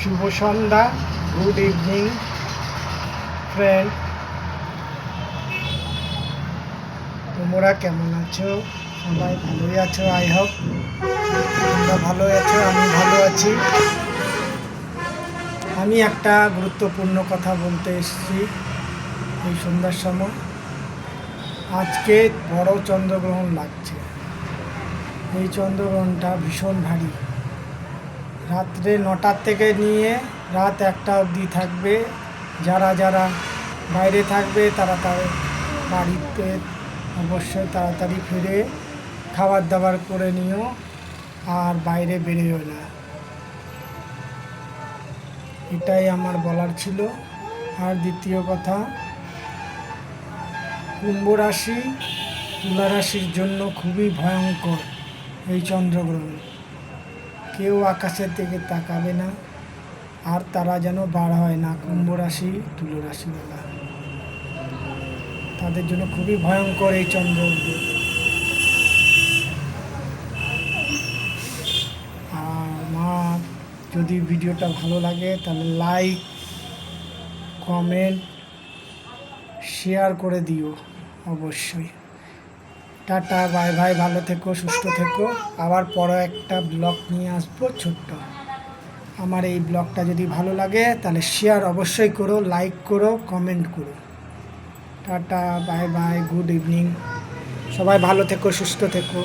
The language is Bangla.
শুভ সন্ধ্যা গুড ইভিনিং ফ্রেন্ড তোমরা কেমন আছো? সবাই ভালোই আছো আই হোপ তোমরা ভালো আছো, আমি ভালো আছি। আমি একটা গুরুত্বপূর্ণ কথা বলতে এসেছি এই সন্ধ্যার সময়। আজকে বড় চন্দ্রগ্রহণ লাগছে। এই চন্দ্রগ্রহণটা ভীষণ ভারী। রাত্রে নটার থেকে নিয়ে রাত একটা অবধি থাকবে। যারা যারা বাইরে থাকবে তারা তার বাড়িতে অবশ্যই তাড়াতাড়ি ফিরে খাবার দাবার করে নিও আর বাইরে বেরিয়েও না। এটাই আমার বলার ছিল। আর দ্বিতীয় কথা, কুম্ভ রাশি, তুলা রাশির জন্য খুবই ভয়ঙ্কর এই চন্দ্রগ্রহণ। কেউ আকাশের দিকে তাকাবে না, আর তারা যেন বার হয় না। কুম্ভ রাশি, তুলো রাশিওয়ালা তাদের জন্য খুবই ভয়ঙ্কর এই চন্দ্র। আর যদি ভিডিওটা ভালো লাগে, তাহলে লাইক, কমেন্ট, শেয়ার করে দিও, অবশ্যই। টাটা, বাই বাই, ভালো থেকো, সুস্থ থেকো। আবার পরে একটা ব্লগ নিয়ে আসব ছোট্ট। আমার এই ব্লগটা যদি ভালো লাগে, তাহলে শেয়ার অবশ্যই করো লাইক করো কমেন্ট করো। Tata, bye bye good evening সবাই ভালো থেকো, সুস্থ থেকো।